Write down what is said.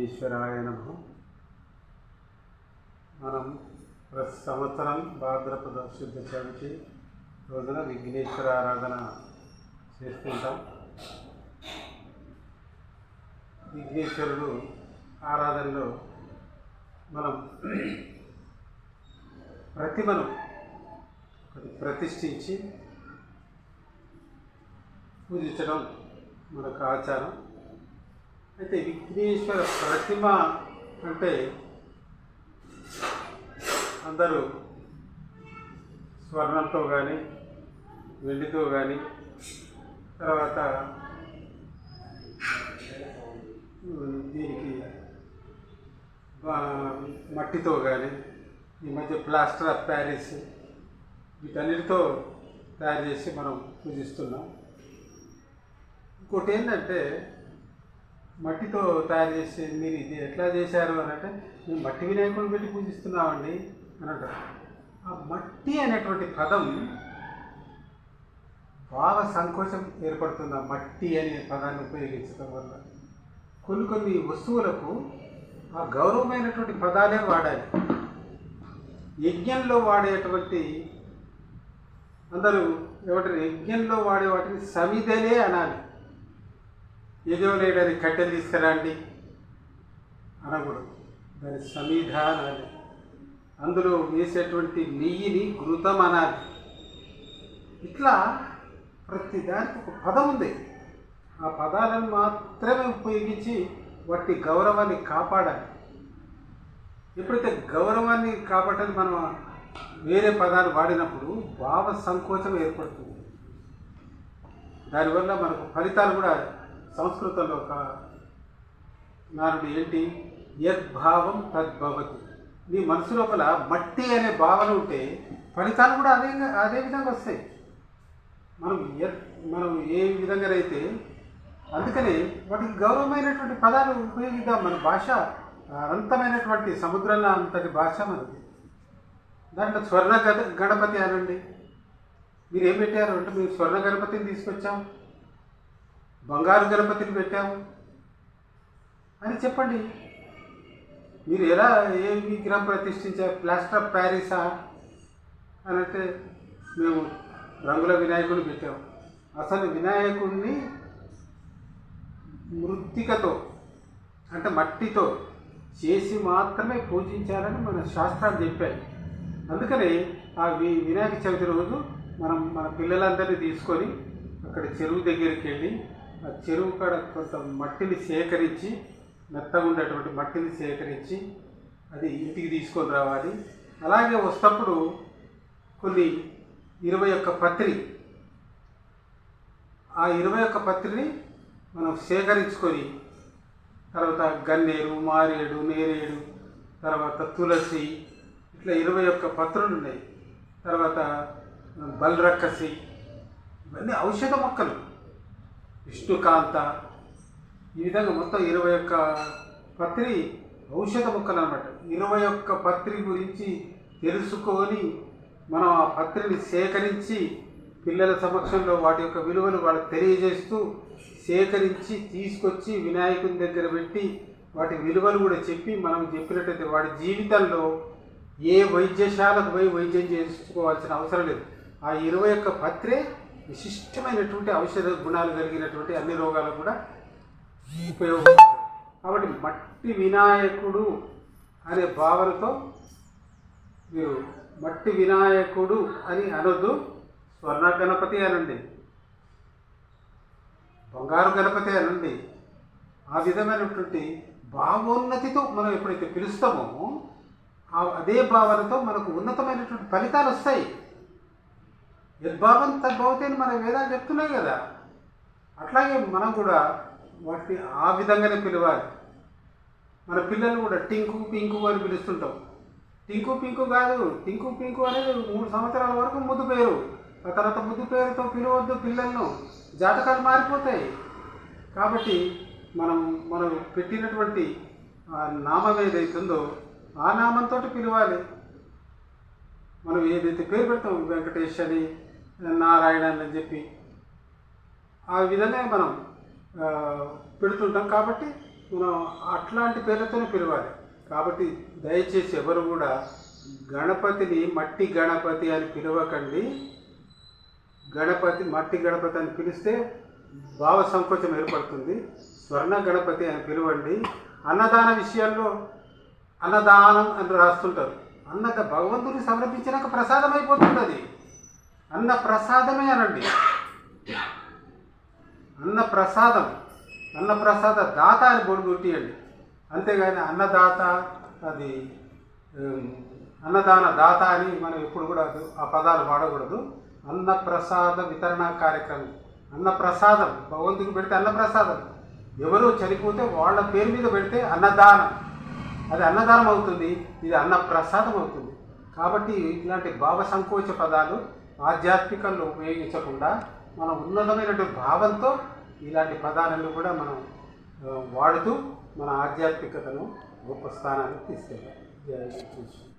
విఘ్నేశ్వరాయ నమ. మనం ప్రతి సంవత్సరం భాద్రపద శుద్ధ చవితి రోజున విఘ్నేశ్వర ఆరాధన చేస్తుంటాం. విఘ్నేశ్వరుడు ఆరాధనలో మనం ప్రతిమను ప్రతిష్ఠించి పూజించడం మనకు ఆచారం. అయితే విఘ్నేశ్వర ప్రతిమ అంటే అందరూ స్వర్ణంతో కానీ వెండితో కానీ తర్వాత దీనికి మట్టితో కానీ ఈ మధ్య ప్లాస్టర్ ఆఫ్ ప్యారిస్ వీటన్నిటితో తయారు చేసి మనం పూజిస్తున్నాం. ఇంకోటి ఏంటంటే మట్టితో తయారు చేసే మీరు ఇది ఎట్లా చేశారు అని అంటే మేము మట్టి వినాయకుడిని పెట్టి పూజిస్తున్నామండి అని అంటారు. ఆ మట్టి అనేటువంటి పదం భావ సంకోచం ఏర్పడుతుంది. ఆ మట్టి అనే పదాన్ని ఉపయోగించడం వల్ల కొన్ని కొన్ని వస్తువులకు ఆ గౌరవమైనటువంటి పదాలే వాడాలి. యజ్ఞంలో వాడేటువంటి అందరూ ఏమంటారు? యజ్ఞంలో వాడే వాటిని సమిధలే అనాలి. ఏదో లేడని కట్టెలు తీసుకురండి. అనకూడదు. దాని సమిధ అందులో వేసేటువంటి నెయ్యిని ఘృతం అనాలి. ఇట్లా ప్రతి దానికి ఒక పదం ఉంది. ఆ పదాలను మాత్రమే ఉపయోగించి వాటి గౌరవాన్ని కాపాడాలి. ఎప్పుడైతే గౌరవాన్ని కాపాడని మనం వేరే పదాలు వాడినప్పుడు భావ సంకోచం ఏర్పడుతుంది. దానివల్ల మనకు ఫలితాలు కూడా సంస్కృతంలో ఒక నారుడు ఏంటి? యద్భావం తద్భవతి నీ మనసు లోపల మట్టి అనే భావన ఉంటే ఫలితాలు కూడా అదే అదే విధంగా వస్తాయి. మనం ఎ- మనం ఏ విధంగా అయితే అందుకని వాటికి గౌరవమైనటువంటి పదాలు ఉపయోగిద్దాం. మన భాష అనంతమైనటువంటి సముద్రంలో అంతటి భాష మనది. దాంట్లో స్వర్ణ గణపతి అనండి. మీరు ఏం పెట్టారు? అంటే మీరు స్వర్ణ గణపతిని తీసుకొచ్చాం. బంగారు గణపతిని పెట్టాము అని చెప్పండి. మీరు ఎలా ఏ విగ్రహం ప్రతిష్ఠించారు? ప్లాస్టర్ ఆఫ్ ప్యారిసా? అని అంటే మేము రంగుల వినాయకుడిని పెట్టాము అసలు వినాయకుడిని మృత్తికతో అంటే మట్టితో చేసి మాత్రమే పూజించాలని మన శాస్త్రాలు చెప్పాయి. అందుకని ఆ వి వినాయక చవితి రోజు మనం మన పిల్లలందరినీ తీసుకొని అక్కడ చెరువు దగ్గరికి వెళ్ళి ఆ చెరువు కాడ కొంత మట్టిని సేకరించి మెత్తగా ఉండేటువంటి మట్టిని సేకరించి అది ఇంటికి తీసుకొని రావాలి. అలాగే వస్తప్పుడు కొన్ని ఇరవై ఒక్క పత్రి ఆ ఇరవై ఒక్క పత్రిని మనం సేకరించుకొని తర్వాత గన్నేరు మారేడు నేరేడు తర్వాత తులసి ఇట్లా ఇరవై ఒక్క పత్రులు ఉన్నాయి. తర్వాత బల్రక్కసి ఇవన్నీ ఔషధ మొక్కలు. విష్ణుకాంత. ఈ విధంగా మొత్తం ఇరవై ఒక్క పత్రి ఔషధ మొక్కలు అనమాట ఇరవై ఒక్క పత్రి గురించి తెలుసుకొని మనం ఆ పత్రిని సేకరించి పిల్లల సమక్షంలో వాటి యొక్క విలువలు వాళ్ళకి తెలియజేస్తూ సేకరించి తీసుకొచ్చి వినాయకుని దగ్గర పెట్టి వాటి విలువలు కూడా చెప్పి మనం చెప్పినట్టయితే వాడి జీవితంలో ఏ వైద్యశాలకు పోయి వైద్యం చేసుకోవాల్సిన అవసరం లేదు. ఆ ఇరవై ఒక్క పత్రే విశిష్టమైనటువంటి ఔషధ గుణాలు కలిగినటువంటి అన్ని రోగాలకు కూడా ఉపయోగం కాబట్టి మట్టి వినాయకుడు అనే భావనతో మీరు మట్టి వినాయకుడు అని అనొద్దు. స్వర్ణ గణపతి అనండి. బంగారు గణపతి అనండి. ఆ విధమైనటువంటి భావోన్నతితో మనం ఎప్పుడైతే పిలుస్తామో ఆ- అదే భావనతో మనకు ఉన్నతమైనటువంటి ఫలితాలు వస్తాయి. యద్భావం తద్భవతి అని మన వేదాలు చెప్తున్నాయి కదా. అట్లాగే మనం కూడా వాటిని ఆ విధంగానే పిలవాలి. మన పిల్లలు కూడా టింకు పింకు అని పిలుస్తుంటాం. టింకు పింకు కాదు టింకు పింకు అనేది మూడు సంవత్సరాల వరకు ముద్దు పేరు. ఆ తర్వాత ముద్దు పేరుతో పిలవద్దు పిల్లలను. జాతకాలు మారిపోతాయి. కాబట్టి మనం మనం పెట్టినటువంటి ఆ నామం ఏదైతుందో ఆ నామంతో పిలవాలి. మనం ఏదైతే పేరు పెడతాం వెంకటేష్ అని నారాయణ అని చెప్పి ఆ విధంగా మనం పెడుతుంటాం. కాబట్టి మనం అట్లాంటి పేర్లతోనే పిలవాలి. కాబట్టి దయచేసి ఎవరు కూడా గణపతిని మట్టి గణపతి అని పిలవకండి. గణపతి మట్టి గణపతి అని పిలిస్తే భావ సంకోచం ఏర్పడుతుంది. స్వర్ణ గణపతి అని పిలవండి. అన్నదాన విషయాల్లో అన్నదానం అని రాస్తుంటారు. అన్న భగవంతుని సమర్పించినాక ప్రసాదం అయిపోతుంది అది అన్న ప్రసాదమే అనండి అన్న ప్రసాదం అన్న ప్రసాద దాత అని బొడు గుర్తియండి అంతేగాని అన్నదాత అది అన్నదాన దాత అని మనం ఎప్పుడు కూడా అది- ఆ పదాలు వాడకూడదు. అన్నప్రసాద వితరణ కార్యక్రమం. అన్నప్రసాదం భగవంతుడికి పెడితే అన్నప్రసాదం. ఎవరు చనిపోతే వాళ్ళ పేరు మీద పెడితే అన్నదానం. అది అన్నదానం అవుతుంది ఇది అన్న ప్రసాదం అవుతుంది. కాబట్టి ఇట్లాంటి భావ సంకోచ పదాలు ఆధ్యాత్మికంలో ఉపయోగించకుండా మనం ఉన్నతమైనటువంటి భావంతో ఇలాంటి పదాలను కూడా మనం వాడుతూ మన ఆధ్యాత్మికతను గొప్ప స్థానానికి తీసుకెళ్ళాలి. జయ కృష్ణ.